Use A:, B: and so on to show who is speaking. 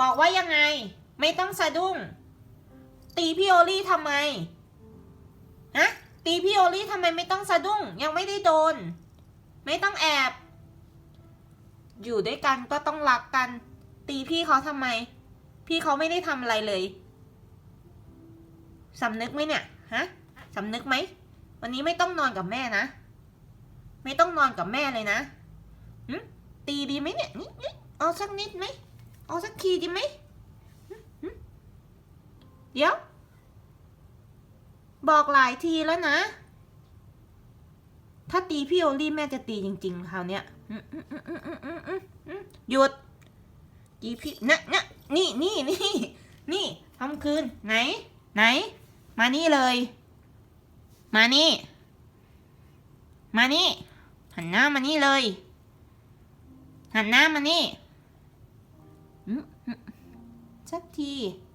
A: บอกว่ายังไง ไม่ต้องสะดุ้ง ตีพี่โอลี่ทำไมฮะตีพี่โอลี่ทำไมไม่ต้องสะดุ้ง ยังไม่ได้โดน ไม่ต้องแอบ อยู่ด้วยกันก็ต้องรักกัน ตีพี่เขาทำไม พี่เขาไม่ได้ทำอะไรเลยสำนึกไหมเนี่ยฮะสำนึกไหมวันนี้ไม่ต้องนอนกับแม่นะ ไม่ต้องนอนกับแม่เลยนะตีดีไหมเนี่ยนี่นี่เอาสักนิดไหม เอาสักทีดีไหมเดี๋ยว บอกหลายทีแล้วนะ ถ้าตีพี่โอลี่แม่จะตีจริงๆคราวเนี้ยหยุดตีพี่นะนะนี่นี่นี่นี่ทำคืนไหน ไหน มานี่เลย มานี่ มานี่ หันหน้ามานี่เลย หันหน้ามานี่ 응? 응. 짝티